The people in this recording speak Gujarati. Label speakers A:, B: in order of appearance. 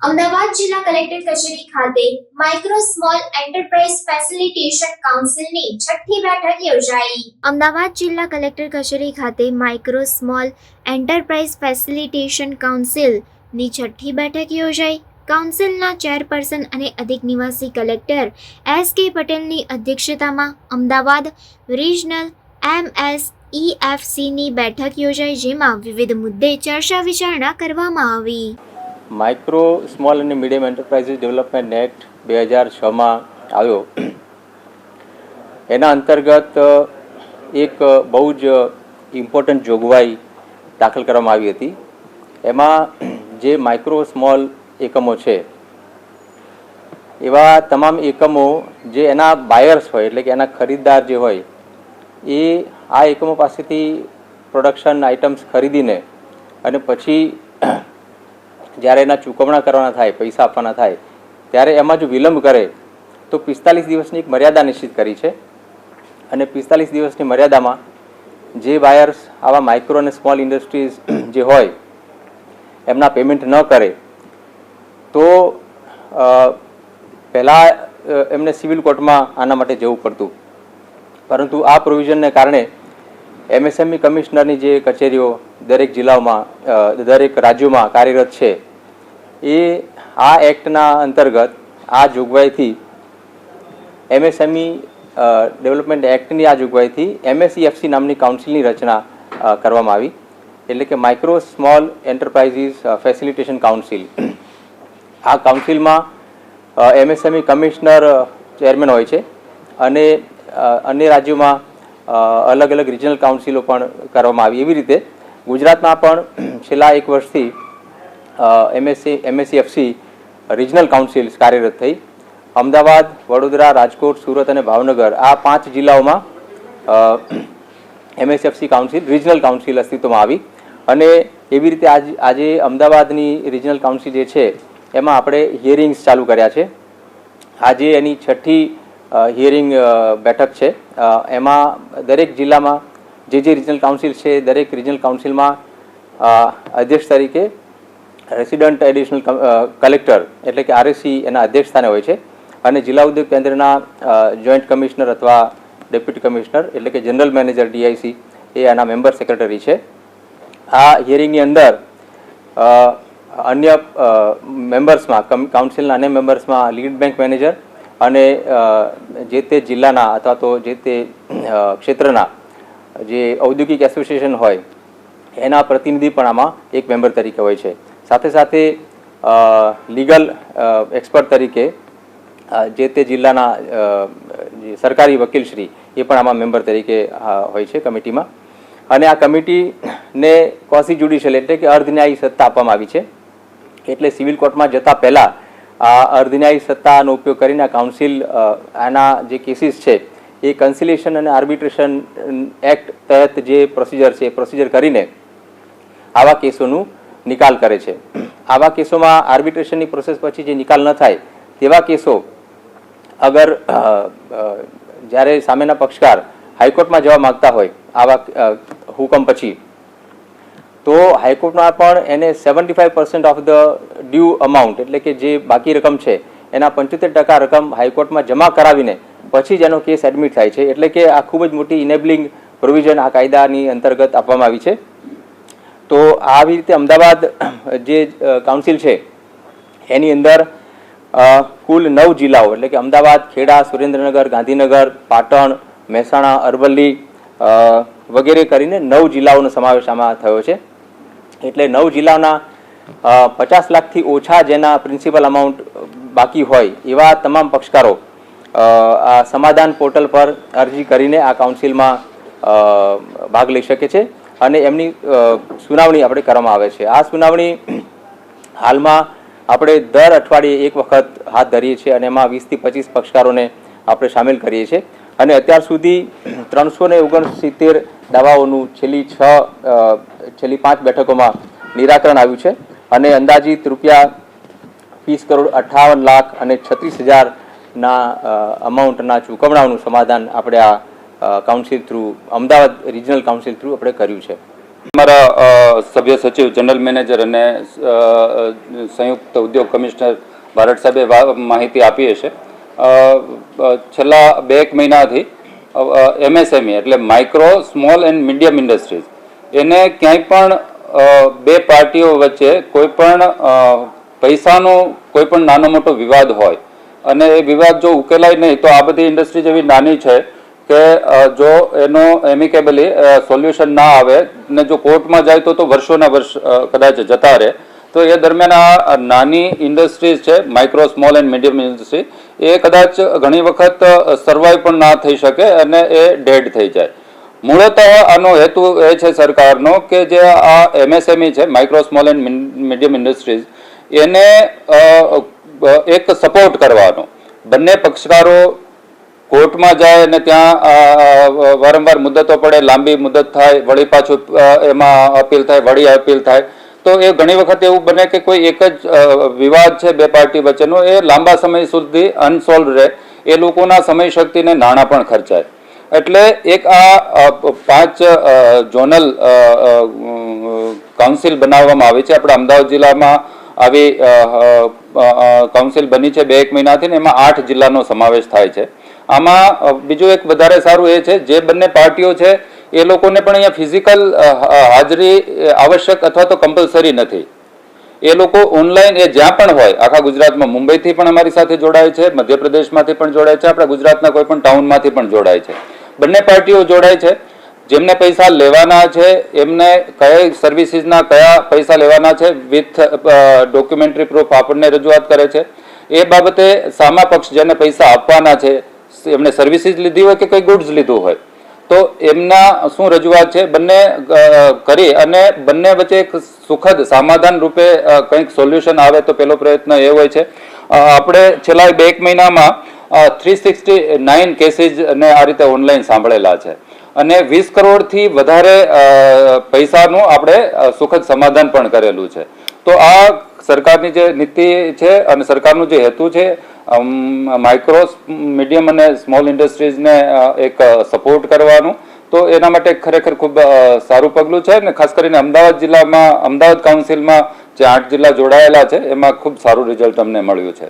A: અમદાવાદ જિલ્લા કલેક્ટર કચેરી ખાતે માઇક્રો સ્મોલ એન્ટરપ્રાઇઝ ફેસિલિટેશન કાઉન્સિલની છઠ્ઠી બેઠક યોજાઈ. અમદાવાદ જિલ્લા કલેક્ટર કચેરી ખાતે માઇક્રો સ્મોલ એન્ટરપ્રાઇઝ ફેસિલિટેશન કાઉન્સિલની છઠ્ઠી બેઠક યોજાઈ. કાઉન્સિલના ચેરપર્સન અને અધિક નિવાસી કલેક્ટર એસ કે પટેલની અધ્યક્ષતામાં અમદાવાદ રિજનલ એમ એસની બેઠક યોજાઈ જેમાં વિવિધ મુદ્દે ચર્ચા વિચારણા કરવામાં આવી.
B: માઇક્રો સ્મોલ અને મીડિયમ એન્ટરપ્રાઇઝિસ ડેવલપમેન્ટ એક્ટ બે હજાર છમાં આવ્યો. એના અંતર્ગત, એક બહુ જ ઇમ્પોર્ટન્ટ જોગવાઈ દાખલ કરવામાં આવી હતી. એમાં જે માઇક્રો સ્મોલ એકમો છે, એવા તમામ એકમો જે એના બાયર્સ હોય, એટલે કે એના ખરીદદાર જે હોય એ આ એકમો પાસેથી પ્રોડક્શન આઇટમ્સ ખરીદીને અને પછી જ્યારે એના ચૂકવણા કરવાના થાય, પૈસા આપવાના થાય, ત્યારે એમાં જો વિલંબ કરે, તો પિસ્તાલીસ દિવસની એક મર્યાદા નિશ્ચિત કરી છે. અને પિસ્તાલીસ દિવસની મર્યાદામાં જે બાયર્સ આવા માઇક્રો અને સ્મોલ ઇન્ડસ્ટ્રીઝ જે હોય, એમના પેમેન્ટ ન કરે, તો પહેલાં એમને સિવિલ કોર્ટમાં આના માટે જવું પડતું. પરંતુ આ પ્રોવિઝનને કારણે એમએસએમઈ કમિશનરની જે કચેરીઓ દરેક જિલ્લાઓમાં દરેક રાજ્યોમાં કાર્યરત છે, એ આ એક્ટના અંતર્ગત આ જોગવાઈથી એમએસએમઈ ડેવલપમેન્ટ એક્ટની આ જોગવાઈથી એમએસઈએફસી નામની કાઉન્સિલની રચના કરવામાં આવી. એટલે કે micro small enterprises facilitation council આ કાઉન્સિલમાં એમએસએમઈ કમિશનર ચેરમેન હોય છે અને અન્ય રાજ્યોમાં અલગ અલગ રિજનલ કાઉન્સિલો પણ કરવામાં આવી. એવી રીતે ગુજરાતમાં પણ છેલ્લા એક વર્ષથી એમએસસી એમએસસીએફસી રિજનલ કાઉન્સિલ્સ કાર્યરત થઈ. અમદાવાદ, વડોદરા, રાજકોટ, સુરત અને ભાવનગર આ પાંચ જિલ્લાઓમાં એમએસએફસી કાઉન્સિલ રિજનલ કાઉન્સિલ અસ્તિત્વમાં આવી. અને એવી રીતે આજ, આજે અમદાવાદની રિજનલ કાઉન્સિલ જે છે, એમાં આપણે હિયરિંગ્સ ચાલુ કર્યા છે. આજે એની છઠ્ઠી હિયરિંગ બેઠક છે. એમાં દરેક જિલ્લામાં જે જે રિજનલ કાઉન્સિલ છે, દરેક રિજનલ કાઉન્સિલમાં અધ્યક્ષ તરીકે રેસિડન્ટ એડિશનલ કલેક્ટર એટલે કે આરએસસી એના અધ્યક્ષ સ્થાને હોય છે. અને જિલ્લા ઉદ્યોગ કેન્દ્રના જોઈન્ટ કમિશનર અથવા ડેપ્યુટી કમિશનર એટલે કે જનરલ મેનેજર ડીઆઈસી એ આના મેમ્બર સેક્રેટરી છે. આ હિયરિંગની અંદર અન્ય મેમ્બર્સમાં કાઉન્સિલના અન્ય મેમ્બર્સમાં લીડ બેંક મેનેજર અને જે તે જિલ્લાના અથવા તો જે તે ક્ષેત્રના જે ઔદ્યોગિક એસોસિએશન હોય, એના પ્રતિનિધિ પણ આમાં એક મેમ્બર તરીકે હોય છે. સાથે સાથે લીગલ એક્સપર્ટ તરીકે જે તે જિલ્લાના સરકારી વકીલશ્રી, એ પણ આમાં મેમ્બર તરીકે હોય છે કમિટીમાં. અને આ કમિટીને કોસી જ્યુડિશિયલ એટલે કે અર્ધન્યાયી સત્તા આપવામાં આવી છે. એટલે સિવિલ કોર્ટમાં જતા પહેલાં આ અર્ધન્યાયી સત્તાનો ઉપયોગ કરીને કાઉન્સિલ આના જે કેસીસ છે, એ કન્સિલેશન અને આર્બિટ્રેશન એક્ટ તહેત જે પ્રોસિજર છે, એ પ્રોસિજર કરીને આવા કેસોનું નિકાલ કરે છે. આવા કેસોમાં આર્બિટ્રેશનની પ્રોસેસ પછી જે નિકાલ ન થાય, તેવા કેસો અગર જ્યારે સામેના પક્ષકાર હાઈકોર્ટમાં જવા માગતા હોય, આવા હુકમ પછી તો હાઈકોર્ટમાં પણ એને seventy five percent of the due amount એટલે કે જે બાકી રકમ છે, એના પંચોતેર ટકા રકમ હાઈકોર્ટમાં જમા કરાવીને પછી જ એનો કેસ એડમિટ થાય છે. એટલે કે આ ખૂબ જ મોટી ઇનેબલિંગ પ્રોવિઝન આ કાયદાની અંતર્ગત આપવામાં આવી છે. તો આવી રીતે અમદાવાદ જે કાઉન્સિલ છે, એની અંદર કુલ નવ જિલ્લાઓ, એટલે કે અમદાવાદ, ખેડા, સુરેન્દ્રનગર, ગાંધીનગર, પાટણ, મહેસાણા, અરવલ્લી વગેરે કરીને નવ જિલ્લાઓનો સમાવેશ આમાં થયો છે. એટલે નવ જિલ્લાના પચાસ લાખથી ઓછા જેના પ્રિન્સિપલ અમાઉન્ટ બાકી હોય એવા તમામ પક્ષકારો આ સમાધાન પોર્ટલ પર અરજી કરીને આ કાઉન્સિલમાં ભાગ લઈ શકે છે અને એમની સુનાવણી આપણે કરવામાં આવે છે. આ સુનાવણી હાલમાં આપણે દર અઠવાડિયે એક વખત હાથ ધરીએ છીએ અને એમાં વીસથી પચીસ પક્ષકારોને આપણે સામેલ કરીએ છીએ. અને અત્યાર સુધી ત્રણસો ને ઓગણસિત્તેર દાવાઓનું છેલ્લી છ છેલ્લી પાંચ બેઠકોમાં નિરાકરણ આવ્યું છે અને અંદાજિત રૂપિયા વીસ કરોડ અઠાવન લાખ અને છત્રીસ હજારના અમાઉન્ટના ચૂકવણાઓનું સમાધાન આપણે આ council through Ahmedabad regional council through આપણે કર્યું છે.
C: અમારા સભ્ય સચિવ જનરલ મેનેજર અને સંયુક્ત ઉદ્યોગ કમિશનર ભારત સાહેબે માહિતી આપી હશે છેલ્લા બે એક મહિનાથી એમએસએમઈ એટલે micro small and medium industries એને ક્યાંય પણ બે પાર્ટીઓ વચ્ચે કોઈ પણ પૈસાનો કોઈ પણ નાનો મોટો વિવાદ હોય, અને એ વિવાદ જો ઉકેલાય નહીં, તો આ બધી ઇન્ડસ્ટ્રી જેવી નાની છે કે જો એનો એમિકેબલી સોલ્યુશન ના આવે, ને જો કોર્ટમાં જાય તો તો વર્ષોના વર્ષ કદાચ જતા રહે. તો એ દરમિયાન આ નાની ઇન્ડસ્ટ્રીઝ છે micro small and medium industry એ કદાચ ઘણી વખત સર્વાઈવ પણ ના થઈ શકે અને એ ડેડ થઈ જાય. મૂળતઃ આનો હેતુ એ છે સરકારનો કે જે આ એમએસએમઈ છે micro small and medium industries એને એક સપોર્ટ કરવાનો. બંને પક્ષકારો કોર્ટમાં જાય અને ત્યાં વારંવાર મુદતો પડે, લાંબી મુદત થાય, વળી પાછું એમાં અપીલ થાય, વળી અપીલ થાય તો એ ઘણી વખત એવું બને કે કોઈ એક જ વિવાદ છે બે પાર્ટી વચ્ચેનો, એ લાંબા સમય સુધી અનસોલ્વ રહે. એ લોકોના સમય શક્તિને નાણાં પણ ખર્ચાય. એટલે એક આ પાંચ ઝોનલ કાઉન્સિલ બનાવવામાં આવી છે. આપણા અમદાવાદ જિલ્લામાં આવી કાઉન્સિલ બની છે બે એક મહિનાથી ને એમાં આઠ જિલ્લાનો સમાવેશ થાય છે. આમાં બીજું એક વધારે સારું એ છે, જે બંને પાર્ટીઓ છે એ લોકોને પણ અહીંયા ફિઝિકલ હાજરી આવશ્યક અથવા તો કમ્પલસરી નથી. એ લોકો ઓનલાઈન એ જ્યાં પણ હોય, આખા ગુજરાતમાં, મુંબઈથી પણ અમારી સાથે જોડાય છે, મધ્યપ્રદેશમાંથી પણ જોડાય છે, આપણા ગુજરાતના કોઈ પણ ટાઉનમાંથી પણ જોડાય છે. બંને પાર્ટીઓ જોડાય છે. જેમને પૈસા લેવાના છે, એમને કઈ સર્વિસીસના કયા પૈસા લેવાના છે વિથ ડોક્યુમેન્ટરી પ્રૂફ આપણને રજૂઆત કરે છે. એ બાબતે સામા પક્ષ જેને પૈસા આપવાના છે એમણે સર્વિસીસ લીધી હોય કે કંઈ ગુડ્સ લીધું હોય તો એમના શું રજૂઆત છે? બંને કરી અને બંને વચ્ચે એક સુખદ સમાધાન રૂપે કંઈક સોલ્યુશન આવે તો પહેલો પ્રયત્ન એ હોય છે. આપણે છેલ્લા બે એક મહિનામાં થ્રી સિક્સટી નાઇન કેસીસને આ રીતે ઓનલાઈન સાંભળેલા છે. અને વીસ કરોડથી વધારે પૈસાનું આપણે સુખદ સમાધાન પણ કરેલું છે. તો આ સરકારની જે નીતિ છે અને સરકારનું જે હેતુ છે માઇક્રો મીડિયમ અને સ્મોલ ઇન્ડસ્ટ્રીઝને એક સપોર્ટ કરવાનું, તો એના માટે ખરેખર ખૂબ સારું પગલું છે. અને ખાસ કરીને અમદાવાદ જિલ્લામાં, અમદાવાદ કાઉન્સિલમાં જે આઠ જિલ્લા જોડાયેલા છે, એમાં ખૂબ સારું રિઝલ્ટ અમને મળ્યું છે.